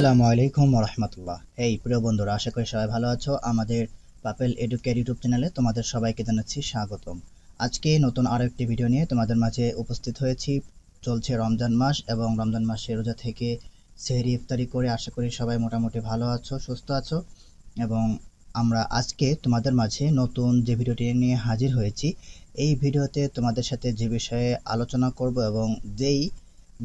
আসসালামু আলাইকুম রহমতুল্লাহ। এই প্রিয় বন্ধুরা, আশা করি সবাই ভালো আছো। আমাদের পাপেল এডুকের ইউটিউব চ্যানেলে তোমাদের সবাইকে জানাচ্ছি স্বাগতম। আজকে নতুন আরও একটি ভিডিও নিয়ে তোমাদের মাঝে উপস্থিত হয়েছি। চলছে রমজান মাস এবং রমজান মাসের রোজা থেকে সেহরি ইফতারি করে আশা করি সবাই মোটামুটি ভালো আছো, সুস্থ আছো। এবং আমরা আজকে তোমাদের মাঝে নতুন যে ভিডিওটি নিয়ে হাজির হয়েছি, এই ভিডিওতে তোমাদের সাথে যে বিষয়ে আলোচনা করব এবং যেই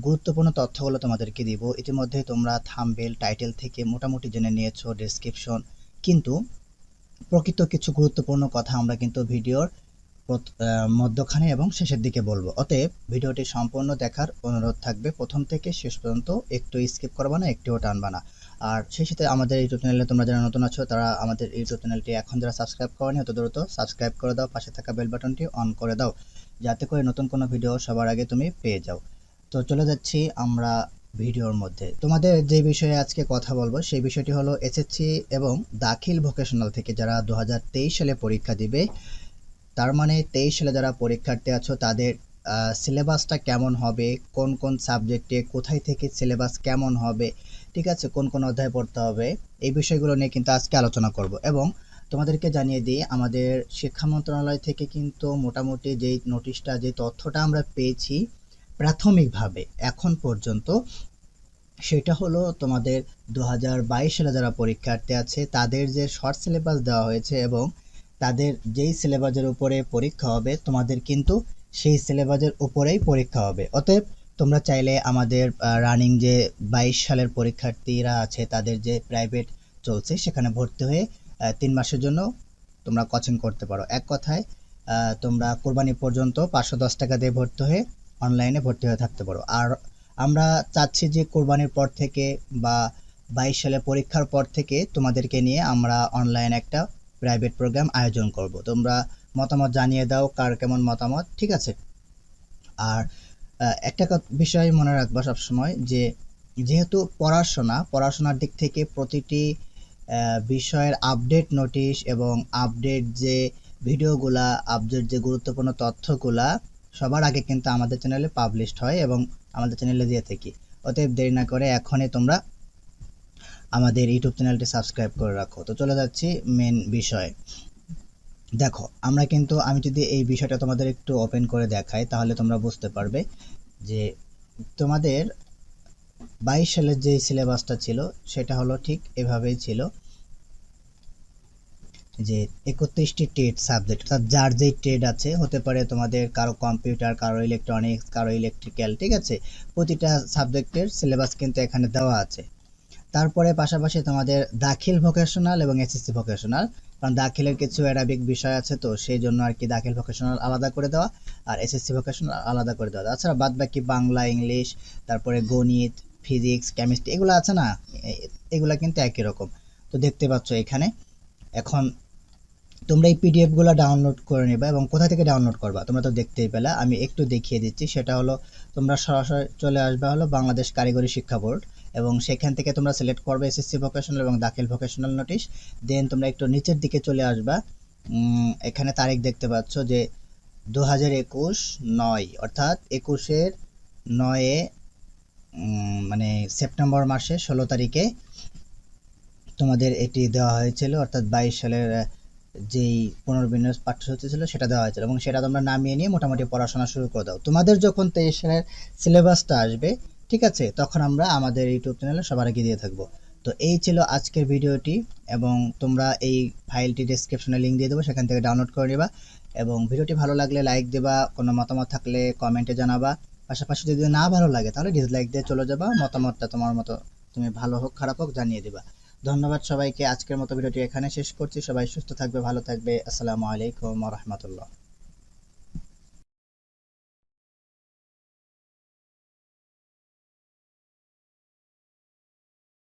গুরুত্বপূর্ণ তথ্যগুলো তোমাদেরকে দিব। ইতিমধ্যে তোমরা থাম্বেল টাইটেল থেকে মোটামুটি জেনে নিয়েছো ডেসক্রিপশন কিন্তু প্রকৃত কিছু গুরুত্বপূর্ণ কথা আমরা কিন্তু ভিডিওর মধ্যখানে এবং শেষের দিকে বলব। অতএব ভিডিওটি সম্পূর্ণ দেখার অনুরোধ থাকবে। প্রথম থেকে শেষ পর্যন্ত একটু স্কিপ করবা না একটুও টানবা না আর সেই সাথে আমাদের ইউটিউব চ্যানেলে তোমরা যারা নতুন আছো, তারা আমাদের ইউটিউব চ্যানেলটি এখন যারা সাবস্ক্রাইব করেনি, অত দ্রুত সাবস্ক্রাইব করে দাও। পাশে থাকা বেল বাটনটি অন করে দাও। যাতে করে নতুন কোনো ভিডিও সবার আগে তুমি পেয়ে যাও। তো চলে যাচ্ছি আমরা ভিডিওর মধ্যে। তোমাদের যে বিষয়ে আজকে কথা বলব, সেই বিষয়টি হলো এসএসসি এবং দাখিল ভোকেশনাল থেকে যারা দু হাজার তেইশ সালে পরীক্ষা দিবে, তার মানে তেইশ সালে যারা পরীক্ষার্থী আছো, তাদের সিলেবাসটা কেমন হবে, কোন কোন সাবজেক্টে, কোথায় থেকে সিলেবাস কেমন হবে, ঠিক আছে, কোন কোন অধ্যায় পড়তে হবে, এই বিষয়গুলো নিয়ে কিন্তু আজকে আলোচনা করব। এবং তোমাদেরকে জানিয়ে দিই, আমাদের শিক্ষা মন্ত্রণালয় থেকে কিন্তু মোটামুটি যেই নোটিশটা যে তথ্যটা আমরা পেয়েছি প্রাথমিকভাবে এখন পর্যন্ত সেটা হলো তোমাদের দু হাজার বাইশ সালে যারা পরীক্ষার্থী আছে, তাদের যে শর্ট সিলেবাস দেওয়া হয়েছে এবং তাদের যেই সিলেবাসের উপরে পরীক্ষা হবে, তোমাদের কিন্তু সেই সিলেবাসের উপরেই পরীক্ষা হবে। অতএব তোমরা চাইলে আমাদের রানিং যে বাইশ সালের পরীক্ষার্থীরা আছে, তাদের যে প্রাইভেট চলছে, সেখানে ভর্তি হয়ে তিন মাসের জন্য তোমরা কোচিং করতে পারো। এক কথায় তোমরা কোরবানি পর্যন্ত পাঁচশো দশ টাকা দিয়ে ভর্তি হয়ে অনলাইনে ভর্তি হয়ে থাকতে পারো। আর আমরা চাচ্ছি যে কোরবানির পর থেকে বা বাইশ সালে পরীক্ষার পর থেকে তোমাদেরকে নিয়ে আমরা অনলাইন একটা প্রাইভেট প্রোগ্রাম আয়োজন করব। তোমরা মতামত জানিয়ে দাও, কার কেমন মতামত, ঠিক আছে? আর একটা বিষয় মনে রাখবা সবসময় যে যেহেতু পড়াশোনা, পড়াশোনার দিক থেকে প্রতিটি বিষয়ের আপডেট নোটিশ এবং আপডেট যে ভিডিওগুলা আপডেট যে গুরুত্বপূর্ণ তথ্যগুলা সবার আগে কিন্তু আমাদের চ্যানেলে পাবলিশড হয় এবং আমাদের চ্যানেলে দিয়ে থাকি। অতএব দেরি না করে এখনই তোমরা আমাদের ইউটিউব চ্যানেলটি সাবস্ক্রাইব করে রাখো। তো চলে যাচ্ছি মেন বিষয়। দেখো, আমরা কিন্তু, আমি যদি এই বিষয়টা তোমাদের একটু ওপেন করে দেখাই, তাহলে তোমরা বুঝতে পারবে যে তোমাদের বাইশ সালের যে সিলেবাসটা ছিল, সেটা হলো ঠিক এভাবেই ছিল। যে একত্রিশটি ট্রেড সাবজেক্ট অর্থাৎ যার যেই ট্রেড আছে, হতে পারে তোমাদের কারও কম্পিউটার কারও ইলেকট্রনিক্স কারও ইলেকট্রিক্যাল ঠিক আছে? প্রতিটা সাবজেক্টের সিলেবাস কিন্তু এখানে দেওয়া আছে। তারপরে পাশাপাশি তোমাদের দাখিল ভোকেশনাল এবং এসএসসি ভোকেশনাল কারণ দাখিলের কিছু অ্যারাবিক বিষয় আছে তো, সেই জন্য আর কি দাখিল ভোকেশনাল আলাদা করে দেওয়া, আর এসএসসি ভোকেশনাল আলাদা করে দেওয়া। তাছাড়া বাদ বাকি বাংলা, ইংলিশ, তারপরে গণিত ফিজিক্স কেমিস্ট্রি এগুলো আছে না? এগুলো কিন্তু একই রকম। তো দেখতে পাচ্ছ এখানে, এখন তোমরা এই পিডিএফগুলো ডাউনলোড করে নেবা এবং কোথা থেকে ডাউনলোড করবা? তোমরা তো দেখতেই পেলা। আমি একটু দেখিয়ে দিচ্ছি। সেটা হলো, তোমরা সরাসরি চলে আসবে হলো বাংলাদেশ কারিগরি শিক্ষা বোর্ড এবং সেখান থেকে তোমরা সিলেক্ট করবে এসএসসি ভোকেশনাল এবং দাখিল ভোকেশনাল নোটিশ দেন তোমরা একটু নিচের দিকে চলে আসবা। এখানে তারিখ দেখতে পাচ্ছ যে দু হাজার একুশ নয়, অর্থাৎ একুশের নয়ে মানে সেপ্টেম্বর মাসে ষোলো তারিখে তোমাদের এটি দেওয়া হয়েছিল, অর্থাৎ বাইশ সালের যেই পুনর্বিন্যাস পাঠ্যসূচি ছিল সেটা দেওয়া হয়েছিল এবং সেটা তোমরা নামিয়ে নিয়ে মোটামুটি পড়াশোনা শুরু করে দাও। তোমাদের যখন তেইশ সালের সিলেবাসটা আসবে, ঠিক আছে, তখন আমরা আমাদের ইউটিউব চ্যানেলে সবার আগে দিয়ে থাকব। তো এই ছিল আজকের ভিডিওটি এবং তোমরা এই ফাইলটি ডেসক্রিপশনে লিঙ্ক দিয়ে দেবো, সেখান থেকে ডাউনলোড করে নেবা এবং ভিডিওটি ভালো লাগলে লাইক দেবা, কোনো মতামত থাকলে কমেন্টে জানাবা। পাশাপাশি যদি না ভালো লাগে তাহলে ডিসলাইক দিয়ে চলে যাবা, মতামতটা তোমার মতো তুমি ভালো হোক, খারাপ হোক জানিয়ে দিবা। ধন্যবাদ সবাইকে। আজকের মতো ভিডিওটি এখানে শেষ করছি। সবাই সুস্থ থাকবে, ভালো থাকবে। আসসালামু আলাইকুম রহমতুল্লাহ।